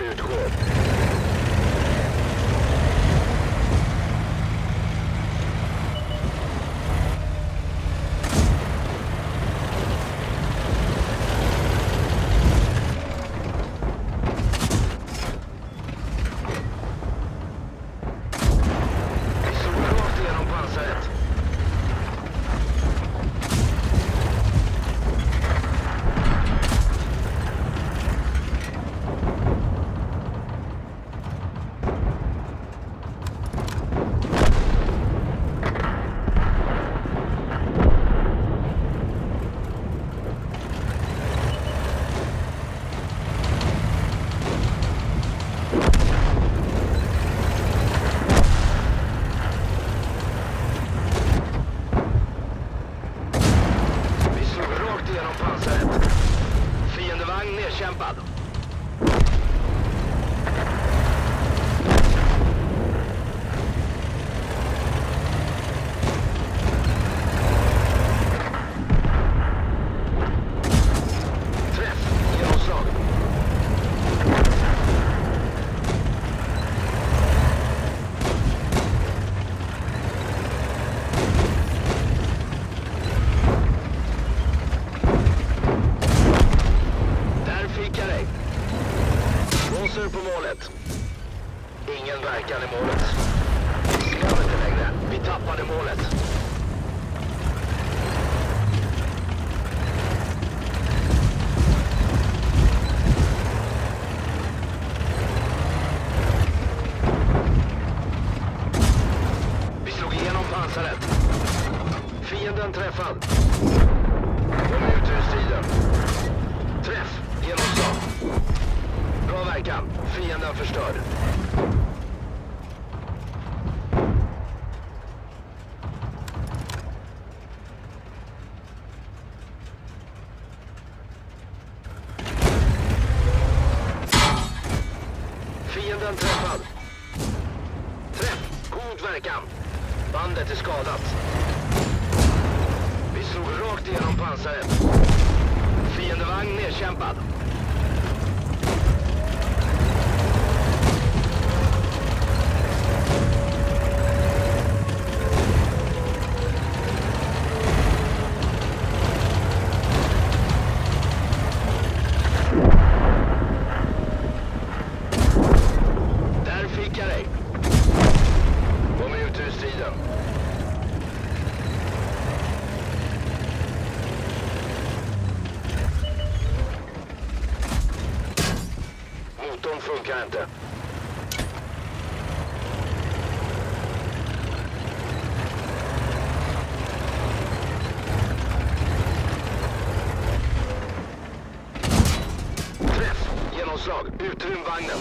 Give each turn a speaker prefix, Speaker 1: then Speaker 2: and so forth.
Speaker 1: Utgå. Vi slog rakt igenom pansaret. Vi slog rakt igenom pansaret. Fiendevagn nedkämpad. Träff. Genomslag. Där fick jag dig. Blåser på målet. Ingen verkan i målet. Skam inte längre. Vi tappade målet. Vi slog igenom pansaret. Fienden träffad. De är ute förstörd. Fienden träffad. Träff. God verkan. Bandet är skadat. Vi slog rakt igenom pansaret. Fiendevagn nedkämpad. Motorn funkar inte. Träff. Genomslag. Utrym vagnen.